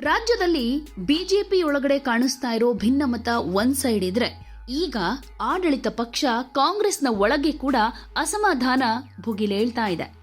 ರಾಜ್ಯದಲ್ಲಿ ಬಿಜೆಪಿ ಒಳಗಡೆ ಕಾಣಿಸ್ತಾ ಇರೋ ಭಿನ್ನಮತ ಒಂದ್ ಸೈಡ್ ಇದ್ರೆ, ಈಗ ಆಡಳಿತ ಪಕ್ಷ ಕಾಂಗ್ರೆಸ್ನ ಒಳಗೆ ಕೂಡ ಅಸಮಾಧಾನ ಭುಗಿಲೇಳ್ತಾ ಇದೆ.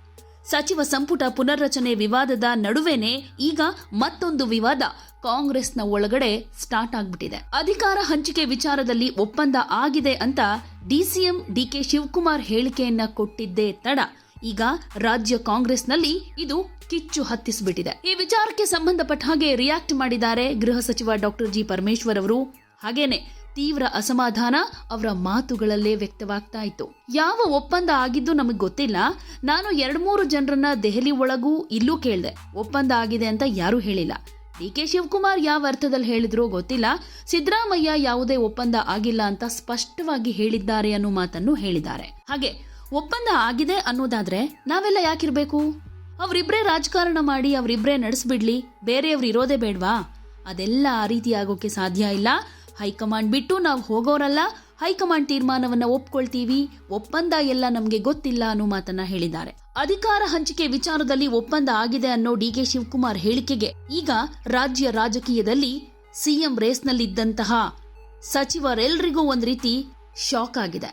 ಸಚಿವ ಸಂಪುಟ ಪುನರ್ರಚನೆ ವಿವಾದದ ನಡುವೆನೆ ಈಗ ಮತ್ತೊಂದು ವಿವಾದ ಕಾಂಗ್ರೆಸ್ನ ಒಳಗಡೆ ಸ್ಟಾರ್ಟ್ ಆಗ್ಬಿಟ್ಟಿದೆ. ಅಧಿಕಾರ ಹಂಚಿಕೆ ವಿಚಾರದಲ್ಲಿ ಒಪ್ಪಂದ ಆಗಿದೆ ಅಂತ ಡಿಸಿಎಂ ಡಿಕೆ ಶಿವಕುಮಾರ್ ಹೇಳಿಕೆಯನ್ನ ಕೊಟ್ಟಿದ್ದೇ ತಡ. ಈಗ ರಾಜ್ಯ ಕಾಂಗ್ರೆಸ್ನಲ್ಲಿ ಇದು ಕಿಚ್ಚು ಹತ್ತಿಸ್ಬಿಟ್ಟಿದೆ. ಈ ವಿಚಾರಕ್ಕೆ ಸಂಬಂಧಪಟ್ಟ ಹಾಗೆ ರಿಯಾಕ್ಟ್ ಮಾಡಿದ್ದಾರೆ ಗೃಹ ಸಚಿವ ಡಾಕ್ಟರ್ ಜಿ ಪರಮೇಶ್ವರ್ ಅವರು. ಹಾಗೇನೆ ತೀವ್ರ ಅಸಮಾಧಾನ ಅವರ ಮಾತುಗಳಲ್ಲೇ ವ್ಯಕ್ತವಾಗ್ತಾ ಇತ್ತು. ಯಾವ ಒಪ್ಪಂದ ಆಗಿದ್ದು ನಮಗೆ ಗೊತ್ತಿಲ್ಲ. ನಾನು ಎರಡ್ ಮೂರು ಜನರನ್ನ ದೆಹಲಿ ಒಳಗೂ ಇಲ್ಲೂ ಕೇಳಿದೆ. ಒಪ್ಪಂದ ಆಗಿದೆ ಅಂತ ಯಾರೂ ಹೇಳಿಲ್ಲ. ಡಿ ಕೆ ಶಿವಕುಮಾರ್ ಯಾವ ಅರ್ಥದಲ್ಲಿ ಹೇಳಿದ್ರೋ ಗೊತ್ತಿಲ್ಲ. ಸಿದ್ದರಾಮಯ್ಯ ಯಾವುದೇ ಒಪ್ಪಂದ ಆಗಿಲ್ಲ ಅಂತ ಸ್ಪಷ್ಟವಾಗಿ ಹೇಳಿದ್ದಾರೆ ಅನ್ನೋ ಮಾತನ್ನು ಹೇಳಿದ್ದಾರೆ. ಹಾಗೆ ಒಪ್ಪಂದ ಆಗಿದೆ ಅನ್ನೋದಾದ್ರೆ ನಾವೆಲ್ಲ ಯಾಕಿರ್ಬೇಕು? ಅವರಿಬ್ರೇ ರಾಜಕಾರಣ ಮಾಡಿ ಅವರಿಬ್ರೇ ನಡೆಸ್ಬಿಡ್ಲಿ, ಬೇರೆಯವ್ರು ಇರೋದೇ ಬೇಡ್ವಾ? ಅದೆಲ್ಲ ಆ ರೀತಿ ಆಗೋಕೆ ಸಾಧ್ಯ ಇಲ್ಲ. ಹೈಕಮಾಂಡ್ ಬಿಟ್ಟು ನಾವು ಹೋಗೋರಲ್ಲ, ಹೈಕಮಾಂಡ್ ತೀರ್ಮಾನವನ್ನ ಒಪ್ಕೊಳ್ತೀವಿ, ಒಪ್ಪಂದ ಎಲ್ಲ ನಮಗೆ ಗೊತ್ತಿಲ್ಲ ಅನ್ನೋ ಮಾತನ್ನ ಹೇಳಿದ್ದಾರೆ. ಅಧಿಕಾರ ಹಂಚಿಕೆ ವಿಚಾರದಲ್ಲಿ ಒಪ್ಪಂದ ಆಗಿದೆ ಅನ್ನೋ ಡಿ ಕೆ ಶಿವಕುಮಾರ್ ಹೇಳಿಕೆಗೆ ಈಗ ರಾಜ್ಯ ರಾಜಕೀಯದಲ್ಲಿ ಸಿಎಂ ರೇಸ್ನಲ್ಲಿದ್ದಂತಹ ಸಚಿವರೆಲ್ಲರಿಗೂ ಒಂದು ರೀತಿ ಶಾಕ್ ಆಗಿದೆ.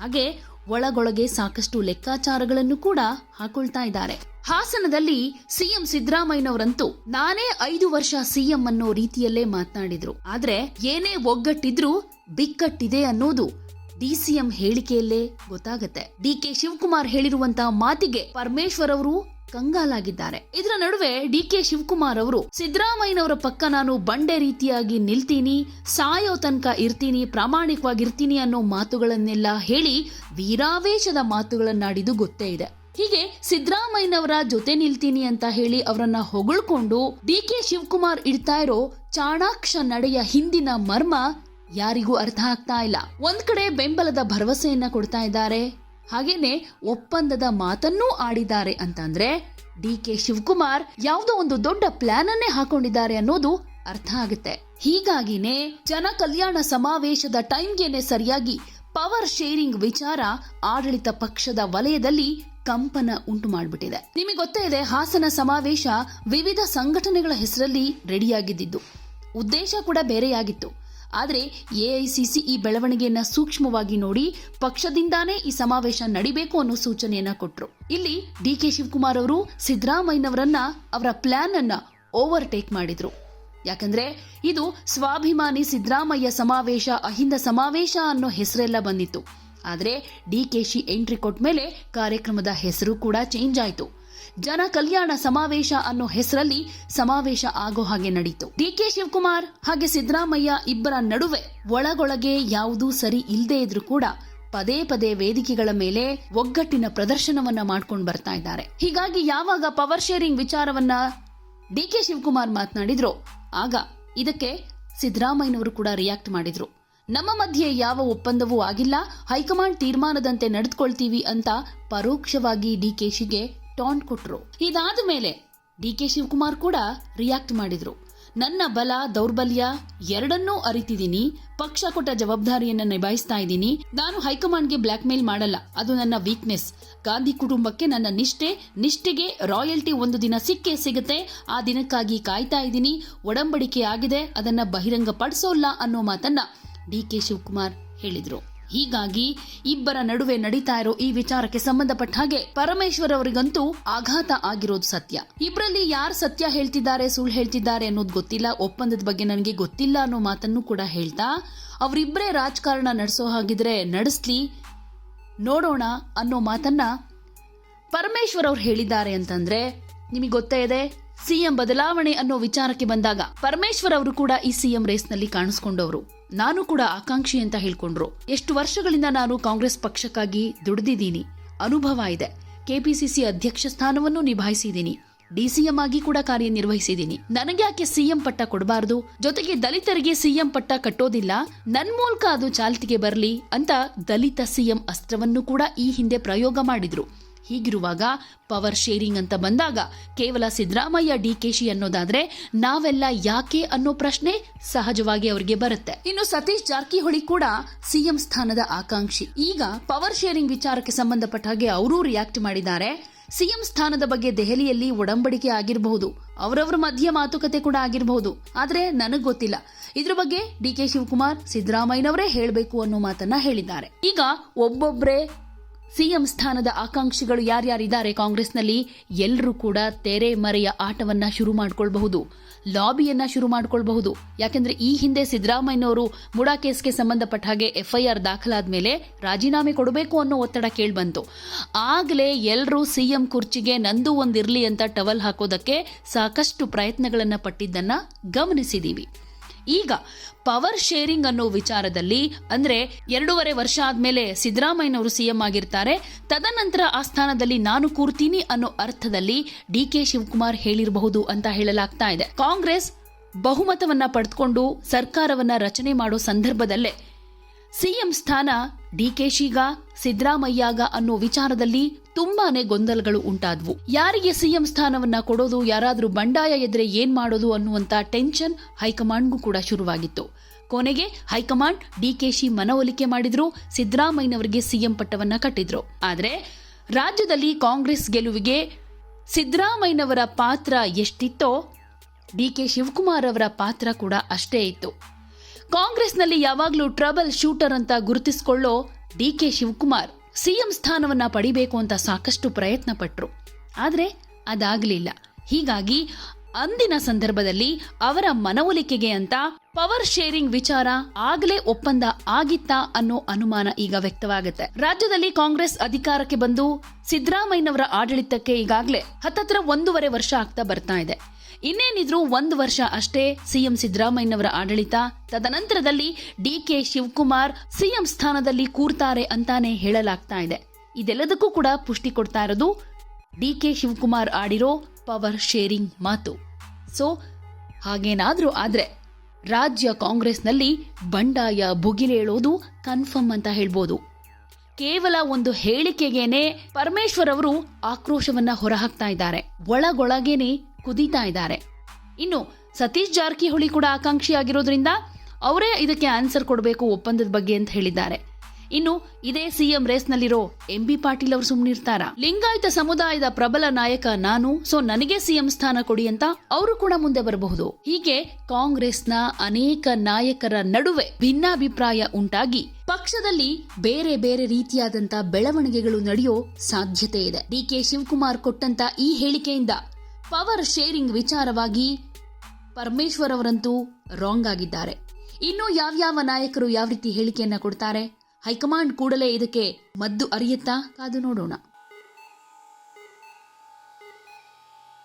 ಹಾಗೆ ಒಳಗೊಳಗೆ ಸಾಕಷ್ಟು ಲೆಕ್ಕಾಚಾರಗಳನ್ನು ಕೂಡ ಹಾಕೊಳ್ತಾ ಇದ್ದಾರೆ. ಹಾಸನದಲ್ಲಿ ಸಿಎಂ ಸಿದ್ದರಾಮಯ್ಯನವರಂತೂ ನಾನೇ ಐದು ವರ್ಷ ಸಿಎಂ ಅನ್ನೋ ರೀತಿಯಲ್ಲೇ ಮಾತನಾಡಿದ್ರು. ಆದ್ರೆ ಏನೇ ಒಗ್ಗಟ್ಟಿದ್ರೂ ಬಿಕ್ಕಟ್ಟಿದೆ ಅನ್ನೋದು ಡಿಸಿಎಂ ಹೇಳಿಕೆಯಲ್ಲೇ ಗೊತ್ತಾಗತ್ತೆ. ಡಿಕೆ ಶಿವಕುಮಾರ್ ಹೇಳಿರುವಂತಹ ಮಾತಿಗೆ ಪರಮೇಶ್ವರ್ ಅವರು ಕಂಗಾಲಾಗಿದ್ದಾರೆ. ಇದರ ನಡುವೆ ಡಿ ಕೆ ಶಿವಕುಮಾರ್ ಅವರು, ಸಿದ್ದರಾಮಯ್ಯನವರ ಪಕ್ಕ ನಾನು ಬಂಡೆ ರೀತಿಯಾಗಿ ನಿಲ್ತೀನಿ, ಸಾಯೋ ತನಕ ಇರ್ತೀನಿ, ಪ್ರಾಮಾಣಿಕವಾಗಿರ್ತೀನಿ ಅನ್ನೋ ಮಾತುಗಳನ್ನೆಲ್ಲ ಹೇಳಿ ವೀರಾವೇಶದ ಮಾತುಗಳನ್ನಾಡಿದು ಗೊತ್ತೇ ಇದೆ. ಹೀಗೆ ಸಿದ್ದರಾಮಯ್ಯನವರ ಜೊತೆ ನಿಲ್ತೀನಿ ಅಂತ ಹೇಳಿ ಅವರನ್ನ ಹೊಗಳ್ಕೊಂಡು ಡಿ ಕೆ ಶಿವಕುಮಾರ್ ಇಡ್ತಾ ಇರೋ ಚಾಣಾಕ್ಷ ನಡೆಯ ಹಿಂದಿನ ಮರ್ಮ ಯಾರಿಗೂ ಅರ್ಥ ಆಗ್ತಾ ಇಲ್ಲ. ಒಂದ್ ಕಡೆ ಬೆಂಬಲದ ಭರವಸೆಯನ್ನ ಕೊಡ್ತಾ ಇದ್ದಾರೆ. ಹಾಗೇನೆ ಒಪ್ಪಂದದ ಮಾತನ್ನೂ ಆಡಿದ್ದಾರೆ ಅಂತಂದ್ರೆ ಡಿ ಕೆ ಶಿವಕುಮಾರ್ ಯಾವುದೋ ಒಂದು ದೊಡ್ಡ ಪ್ಲಾನ್ ಅನ್ನೇ ಹಾಕೊಂಡಿದ್ದಾರೆ ಅನ್ನೋದು ಅರ್ಥ ಆಗುತ್ತೆ. ಹೀಗಾಗಿನೇ ಜನ ಕಲ್ಯಾಣ ಸಮಾವೇಶದ ಟೈಮ್ಗೆನೆ ಸರಿಯಾಗಿ ಪವರ್ ಶೇರಿಂಗ್ ವಿಚಾರ ಆಡಳಿತ ಪಕ್ಷದ ವಲಯದಲ್ಲಿ ಕಂಪನ ಉಂಟು ಮಾಡಿಬಿಟ್ಟಿದೆ. ನಿಮಗೆ ಗೊತ್ತೇ ಇದೆ, ಹಾಸನ ಸಮಾವೇಶ ವಿವಿಧ ಸಂಘಟನೆಗಳ ಹೆಸರಲ್ಲಿ ರೆಡಿಯಾಗಿದ್ದಿದ್ದು. ಉದ್ದೇಶ ಕೂಡ ಬೇರೆಯಾಗಿತ್ತು. ಆದರೆ ಎಐಸಿಸಿ ಈ ಬೆಳವಣಿಗೆಯನ್ನು ಸೂಕ್ಷ್ಮವಾಗಿ ನೋಡಿ ಪಕ್ಷದಿಂದಾನೇ ಈ ಸಮಾವೇಶ ನಡಿಬೇಕು ಅನ್ನೋ ಸೂಚನೆಯನ್ನ ಕೊಟ್ಟರು ಇಲ್ಲಿ ಡಿ ಕೆ ಶಿವಕುಮಾರ್ ಅವರು ಸಿದ್ದರಾಮಯ್ಯನವರನ್ನ ಅವರ ಪ್ಲಾನ್ ಅನ್ನ ಓವರ್ಟೇಕ್ ಮಾಡಿದ್ರು. ಯಾಕಂದ್ರೆ ಇದು ಸ್ವಾಭಿಮಾನಿ ಸಿದ್ದರಾಮಯ್ಯ ಸಮಾವೇಶ, ಅಹಿಂದ ಸಮಾವೇಶ ಅನ್ನೋ ಹೆಸರೆಲ್ಲ ಬಂದಿತ್ತು. ಆದರೆ ಡಿ ಕೆ ಶಿ ಎಂಟ್ರಿ ಕೊಟ್ಟ ಮೇಲೆ ಕಾರ್ಯಕ್ರಮದ ಹೆಸರು ಕೂಡ ಚೇಂಜ್ ಆಯ್ತು. ಜನ ಕಲ್ಯಾಣ ಸಮಾವೇಶ ಅನ್ನೋ ಹೆಸರಲ್ಲಿ ಸಮಾವೇಶ ಆಗೋ ಹಾಗೆ ನಡೀತು. ಡಿ ಕೆ ಶಿವಕುಮಾರ್ ಹಾಗೆ ಸಿದ್ದರಾಮಯ್ಯ ಇಬ್ಬರ ನಡುವೆ ಒಳಗೊಳಗೆ ಯಾವುದೂ ಸರಿ ಇಲ್ಲದೆ ಇದ್ರೂ ಕೂಡ ಪದೇ ಪದೇ ವೇದಿಕೆಗಳ ಮೇಲೆ ಒಗ್ಗಟ್ಟಿನ ಪ್ರದರ್ಶನವನ್ನ ಮಾಡ್ಕೊಂಡು ಬರ್ತಾ ಇದ್ದಾರೆ. ಹೀಗಾಗಿ ಯಾವಾಗ ಪವರ್ ಶೇರಿಂಗ್ ವಿಚಾರವನ್ನ ಡಿ ಕೆ ಶಿವಕುಮಾರ್ ಮಾತನಾಡಿದ್ರು, ಆಗ ಇದಕ್ಕೆ ಸಿದ್ದರಾಮಯ್ಯನವರು ಕೂಡ ರಿಯಾಕ್ಟ್ ಮಾಡಿದ್ರು. ನಮ್ಮ ಮಧ್ಯೆ ಯಾವ ಒಪ್ಪಂದವೂ ಆಗಿಲ್ಲ, ಹೈಕಮಾಂಡ್ ತೀರ್ಮಾನದಂತೆ ನಡೆದುಕೊಳ್ತೀವಿ ಅಂತ ಪರೋಕ್ಷವಾಗಿ ಡಿಕೆಶಿಗೆ ಟಾಂಟ್ ಕೊಟ್ರು. ಇದಾದ ಮೇಲೆ ಡಿ ಕೆ ಶಿವಕುಮಾರ್ ಕೂಡ ರಿಯಾಕ್ಟ್ ಮಾಡಿದ್ರು. ನನ್ನ ಬಲ, ದೌರ್ಬಲ್ಯ ಎರಡನ್ನೂ ಅರಿತಿದ್ದೀನಿ. ಪಕ್ಷ ಕೊಟ್ಟ ಜವಾಬ್ದಾರಿಯನ್ನ ನಿಭಾಯಿಸ್ತಾ ಇದ್ದೀನಿ. ನಾನು ಹೈಕಮಾಂಡ್ಗೆ ಬ್ಲಾಕ್ ಮೇಲ್ ಮಾಡಲ್ಲ. ಅದು ನನ್ನ ವೀಕ್ನೆಸ್ ಗಾಂಧಿ ಕುಟುಂಬಕ್ಕೆ ನನ್ನ ನಿಷ್ಠೆ. ನಿಷ್ಠೆಗೆ ರಾಯಲ್ಟಿ ಒಂದು ದಿನ ಸಿಕ್ಕೇ ಸಿಗುತ್ತೆ. ಆ ದಿನಕ್ಕಾಗಿ ಕಾಯ್ತಾ ಇದ್ದೀನಿ. ಒಡಂಬಡಿಕೆ ಆಗಿದೆ. ಅದನ್ನ ಬಹಿರಂಗ ಪಡಿಸೋಲ್ಲ ಅನ್ನೋ ಮಾತನ್ನ ಡಿ ಕೆ ಶಿವಕುಮಾರ್ ಹೇಳಿದ್ರು. ಹೀಗಾಗಿ ಇಬ್ಬರ ನಡುವೆ ನಡೀತಾ ಇರೋ ಈ ವಿಚಾರಕ್ಕೆ ಸಂಬಂಧಪಟ್ಟ ಹಾಗೆ ಪರಮೇಶ್ವರ್ ಅವರಿಗಂತೂ ಆಘಾತ ಆಗಿರೋದು ಸತ್ಯ. ಇಬ್ಬರಲ್ಲಿ ಯಾರು ಸತ್ಯ ಹೇಳ್ತಿದ್ದಾರೆ, ಸುಳ್ಳು ಹೇಳ್ತಿದ್ದಾರೆ ಅನ್ನೋದು ಗೊತ್ತಿಲ್ಲ. ಒಪ್ಪಂದದ ಬಗ್ಗೆ ನನಗೆ ಗೊತ್ತಿಲ್ಲ ಅನ್ನೋ ಮಾತನ್ನು ಕೂಡ ಹೇಳ್ತಾ ಅವರಿಬ್ಬರೇ ರಾಜಕಾರಣ ನಡೆಸೋ ಹಾಗಿದ್ರೆ ನಡೆಸ್ಲಿ, ನೋಡೋಣ ಅನ್ನೋ ಮಾತನ್ನ ಪರಮೇಶ್ವರ್ ಅವ್ರು ಹೇಳಿದ್ದಾರೆ ಅಂತಂದ್ರೆ ನಿಮಗೆ ಗೊತ್ತೇ ಇದೆ? ಸಿಎಂ ಬದಲಾವಣೆ ಅನ್ನೋ ವಿಚಾರಕ್ಕೆ ಬಂದಾಗ ಪರಮೇಶ್ವರ್ ಅವರು ಕೂಡ ಈ ಸಿಎಂ ರೇಸ್ನಲ್ಲಿ ಕಾಣಿಸ್ಕೊಂಡವರು. ನಾನು ಕೂಡ ಆಕಾಂಕ್ಷಿ ಅಂತ ಹೇಳ್ಕೊಂಡ್ರು. ಎಷ್ಟು ವರ್ಷಗಳಿಂದ ನಾನು ಕಾಂಗ್ರೆಸ್ ಪಕ್ಷಕ್ಕಾಗಿ ದುಡಿದಿದ್ದೀನಿ. ಅನುಭವ ಇದೆ. ಕೆಪಿಸಿಸಿ ಅಧ್ಯಕ್ಷ ಸ್ಥಾನವನ್ನು ನಿಭಾಯಿಸಿದ್ದೀನಿ. ಡಿಸಿಎಂ ಆಗಿ ಕೂಡ ಕಾರ್ಯನಿರ್ವಹಿಸಿದ್ದೀನಿ. ನನಗೆ ಯಾಕೆ ಸಿಎಂ ಪಟ್ಟ ಕೊಡಬಾರದು? ಜೊತೆಗೆ ದಲಿತರಿಗೆ ಸಿಎಂ ಪಟ್ಟ ಕಟ್ಟೋದಿಲ್ಲ. ನನ್ ಮೂಲಕ ಅದು ಚಾಲ್ತಿಗೆ ಬರಲಿ ಅಂತ ದಲಿತ ಸಿಎಂ ಅಸ್ತ್ರವನ್ನು ಕೂಡ ಈ ಹಿಂದೆ ಪ್ರಯೋಗ ಮಾಡಿದ್ರು. ಹೀಗಿರುವಾಗ ಪವರ್ ಶೇರಿಂಗ್ ಅಂತ ಬಂದಾಗ ಕೇವಲ ಸಿದ್ದರಾಮಯ್ಯ, ಡಿಕೆಶಿ ಅನ್ನೋದಾದ್ರೆ ನಾವೆಲ್ಲ ಯಾಕೆ ಅನ್ನೋ ಪ್ರಶ್ನೆ ಸಹಜವಾಗಿ ಅವರಿಗೆ ಬರುತ್ತೆ. ಇನ್ನು ಸತೀಶ್ ಜಾರಕಿಹೊಳಿ ಕೂಡ ಸಿಎಂ ಸ್ಥಾನದ ಆಕಾಂಕ್ಷಿ. ಈಗ ಪವರ್ ಶೇರಿಂಗ್ ವಿಚಾರಕ್ಕೆ ಸಂಬಂಧಪಟ್ಟ ಹಾಗೆ ಅವರೂ ರಿಯಾಕ್ಟ್ ಮಾಡಿದ್ದಾರೆ. ಸಿಎಂ ಸ್ಥಾನದ ಬಗ್ಗೆ ದೆಹಲಿಯಲ್ಲಿ ಒಡಂಬಡಿಕೆ ಆಗಿರಬಹುದು. ಅವರವರ ಮಧ್ಯೆ ಮಾತುಕತೆ ಕೂಡ ಆಗಿರಬಹುದು. ಆದ್ರೆ ನನಗ್ ಗೊತ್ತಿಲ್ಲ. ಇದ್ರ ಬಗ್ಗೆ ಡಿ ಕೆ ಶಿವಕುಮಾರ್ ಸಿದ್ದರಾಮಯ್ಯನವರೇ ಹೇಳಬೇಕು ಅನ್ನೋ ಮಾತನ್ನ ಹೇಳಿದ್ದಾರೆ. ಈಗ ಒಬ್ಬೊಬ್ರೆ ಸಿಎಂ ಸ್ಥಾನದ ಆಕಾಂಕ್ಷಿಗಳು ಯಾರ್ಯಾರಿದ್ದಾರೆ ಕಾಂಗ್ರೆಸ್ನಲ್ಲಿ ಎಲ್ಲರೂ ಕೂಡ ತೆರೆ ಮರೆಯ ಆಟವನ್ನ ಶುರು ಮಾಡಿಕೊಳ್ಬಹುದು, ಲಾಬಿಯನ್ನ ಶುರು ಮಾಡಿಕೊಳ್ಬಹುದು. ಯಾಕೆಂದ್ರೆ ಈ ಹಿಂದೆ ಸಿದ್ದರಾಮಯ್ಯನವರು ಮುಡಾ ಕೇಸ್ಗೆ ಸಂಬಂಧಪಟ್ಟ ಹಾಗೆ ಎಫ್ಐಆರ್ ದಾಖಲಾದ ಮೇಲೆ ರಾಜೀನಾಮೆ ಕೊಡಬೇಕು ಅನ್ನೋ ಒತ್ತಡ ಕೇಳಿಬಂತು. ಆಗಲೇ ಎಲ್ಲರೂ ಸಿಎಂ ಕುರ್ಚಿಗೆ ನಂದು ಒಂದಿರಲಿ ಅಂತ ಟವಲ್ ಹಾಕೋದಕ್ಕೆ ಸಾಕಷ್ಟು ಪ್ರಯತ್ನಗಳನ್ನು ಪಟ್ಟಿದ್ದನ್ನ ಗಮನಿಸಿದೀವಿ. ಈಗ ಪವರ್ ಶೇರಿಂಗ್ ಅನ್ನೋ ವಿಚಾರದಲ್ಲಿ ಅಂದ್ರೆ ಎರಡೂವರೆ ವರ್ಷ ಆದ್ಮೇಲೆ ಸಿದ್ದರಾಮಯ್ಯನವರು ಸಿಎಂ ಆಗಿರ್ತಾರೆ. ತದನಂತರ ಆ ಸ್ಥಾನದಲ್ಲಿ ನಾನು ಕೂರ್ತೀನಿ ಅನ್ನೋ ಅರ್ಥದಲ್ಲಿ ಡಿ ಕೆ ಶಿವಕುಮಾರ್ ಹೇಳಿರಬಹುದು ಅಂತ ಹೇಳಲಾಗ್ತಾ ಇದೆ. ಕಾಂಗ್ರೆಸ್ ಬಹುಮತವನ್ನ ಪಡೆದುಕೊಂಡು ಸರ್ಕಾರವನ್ನ ರಚನೆ ಮಾಡೋ ಸಂದರ್ಭದಲ್ಲೇ ಸಿಎಂ ಸ್ಥಾನ ಡಿಕೆಶಿಗ ಸಿದ್ದರಾಮಯ್ಯಾಗ ಅನ್ನೋ ವಿಚಾರದಲ್ಲಿ ತುಂಬಾನೇ ಗೊಂದಲಗಳು ಉಂಟಾದ್ವು. ಯಾರಿಗೆ ಸಿಎಂ ಸ್ಥಾನವನ್ನ ಕೊಡೋದು, ಯಾರಾದರೂ ಬಂಡಾಯ ಎದ್ರೆ ಏನ್ ಮಾಡೋದು ಅನ್ನುವಂತ ಟೆನ್ಷನ್ ಹೈಕಮಾಂಡ್ಗೂ ಕೂಡ ಶುರುವಾಗಿತ್ತು. ಕೊನೆಗೆ ಹೈಕಮಾಂಡ್ ಡಿಕೆಶಿ ಮನವೊಲಿಕೆ ಮಾಡಿದ್ರು, ಸಿದ್ದರಾಮಯ್ಯನವರಿಗೆ ಸಿಎಂ ಪಟ್ಟವನ್ನ ಕಟ್ಟಿದ್ರು. ಆದ್ರೆ ರಾಜ್ಯದಲ್ಲಿ ಕಾಂಗ್ರೆಸ್ ಗೆಲುವಿಗೆ ಸಿದ್ದರಾಮಯ್ಯನವರ ಪಾತ್ರ ಎಷ್ಟಿತ್ತೋ ಡಿಕೆ ಶಿವಕುಮಾರ್ ಅವರ ಪಾತ್ರ ಕೂಡ ಅಷ್ಟೇ ಇತ್ತು. ಕಾಂಗ್ರೆಸ್ನಲ್ಲಿ ಯಾವಾಗಲೂ ಟ್ರಬಲ್ ಶೂಟರ್ ಅಂತ ಗುರುತಿಸಿಕೊಳ್ಳೋ ಡಿಕೆ ಶಿವಕುಮಾರ್ ಸಿಎಂ ಸ್ಥಾನವನ್ನ ಪಡಿಬೇಕು ಅಂತ ಸಾಕಷ್ಟು ಪ್ರಯತ್ನ ಪಟ್ಟರು ಆದ್ರೆ ಅದಾಗಲಿಲ್ಲ. ಹೀಗಾಗಿ ಅಂದಿನ ಸಂದರ್ಭದಲ್ಲಿ ಅವರ ಮನವೊಲಿಕೆಗೆ ಅಂತ ಪವರ್ ಶೇರಿಂಗ್ ವಿಚಾರ ಆಗಲೇ ಒಪ್ಪಂದ ಆಗಿತ್ತಾ ಅನ್ನೋ ಅನುಮಾನ ಈಗ ವ್ಯಕ್ತವಾಗುತ್ತೆ. ರಾಜ್ಯದಲ್ಲಿ ಕಾಂಗ್ರೆಸ್ ಅಧಿಕಾರಕ್ಕೆ ಬಂದು ಸಿದ್ದರಾಮಯ್ಯನವರ ಆಡಳಿತಕ್ಕೆ ಈಗಾಗಲೇ ಹತ್ತತ್ರ ಒಂದೂವರೆ ವರ್ಷ ಆಗ್ತಾ ಬರ್ತಾ ಇದೆ. ಇನ್ನೇನಿದ್ರು ಒಂದು ವರ್ಷ ಅಷ್ಟೇ ಸಿಎಂ ಸಿದ್ದರಾಮಯ್ಯನವರ ಆಡಳಿತ. ತದನಂತರದಲ್ಲಿ ಡಿ ಕೆ ಶಿವಕುಮಾರ್ ಸಿಎಂ ಸ್ಥಾನದಲ್ಲಿ ಕೂರ್ತಾರೆ ಅಂತಾನೆ ಹೇಳಲಾಗ್ತಾ ಇದೆ. ಇದೆಲ್ಲದಕ್ಕೂ ಕೂಡ ಪುಷ್ಟಿ ಕೊಡ್ತಾ ಇರೋದು ಡಿ ಕೆ ಶಿವಕುಮಾರ್ ಆಡಿರೋ ಪವರ್ ಶೇರಿಂಗ್ ಮಾತು. ಸೊ, ಹಾಗೇನಾದರೂ ಆದರೆ ರಾಜ್ಯ ಕಾಂಗ್ರೆಸ್ನಲ್ಲಿ ಬಂಡಾಯ ಭುಗಿಲೇಳೋದು ಕನ್ಫರ್ಮ್ ಅಂತ ಹೇಳ್ಬೋದು. ಕೇವಲ ಒಂದು ಹೇಳಿಕೆಗೇನೆ ಪರಮೇಶ್ವರ್ ಅವರು ಆಕ್ರೋಶವನ್ನ ಹೊರಹಾಕ್ತಾ ಇದ್ದಾರೆ. ಒಳಗೊಳಗೇನೆ ಕುದೀತಾ ಇದ್ದಾರೆ. ಇನ್ನು ಸತೀಶ್ ಜಾರಕಿಹೊಳಿ ಕೂಡ ಆಕಾಂಕ್ಷಿಯಾಗಿರೋದ್ರಿಂದ ಅವರೇ ಇದಕ್ಕೆ ಆನ್ಸರ್ ಕೊಡಬೇಕು ಒಪ್ಪಂದದ ಬಗ್ಗೆ ಅಂತ ಹೇಳಿದ್ದಾರೆ. ಇನ್ನು ಇದೇ ಸಿಎಂ ರೇಸ್ನಲ್ಲಿರೋ ಎಂ ಬಿ ಪಾಟೀಲ್ ಅವರು ಸುಮ್ಮನಿರ್ತಾರ ಲಿಂಗಾಯತ ಸಮುದಾಯದ ಪ್ರಬಲ ನಾಯಕ ನಾನು, ಸೊ ನನಗೆ ಸಿಎಂ ಸ್ಥಾನ ಕೊಡಿ ಅಂತ ಅವರು ಕೂಡ ಮುಂದೆ ಬರಬಹುದು. ಹೀಗೆ ಕಾಂಗ್ರೆಸ್ನ ಅನೇಕ ನಾಯಕರ ನಡುವೆ ಭಿನ್ನಾಭಿಪ್ರಾಯ ಉಂಟಾಗಿ ಪಕ್ಷದಲ್ಲಿ ಬೇರೆ ಬೇರೆ ರೀತಿಯಾದಂತ ಬೆಳವಣಿಗೆಗಳು ನಡೆಯೋ ಸಾಧ್ಯತೆ ಇದೆ. ಡಿ ಕೆ ಶಿವಕುಮಾರ್ ಕೊಟ್ಟಂತ ಈ ಹೇಳಿಕೆಯಿಂದ ಪವರ್ ಶೇರಿಂಗ್ ವಿಚಾರವಾಗಿ ಪರಮೇಶ್ವರ್ ಅವರಂತೂ ರಾಂಗ್ ಆಗಿದ್ದಾರೆ. ಇನ್ನು ಯಾವ್ಯಾವ ನಾಯಕರು ಯಾವ ರೀತಿ ಹೇಳಿಕೆಯನ್ನ ಕೊಡ್ತಾರೆ? ಹೈಕಮಾಂಡ್ ಕೂಡಲೇ ಇದಕ್ಕೆ ಮದ್ದು ಅರಿಯುತ್ತಾ? ಕಾದು ನೋಡೋಣ.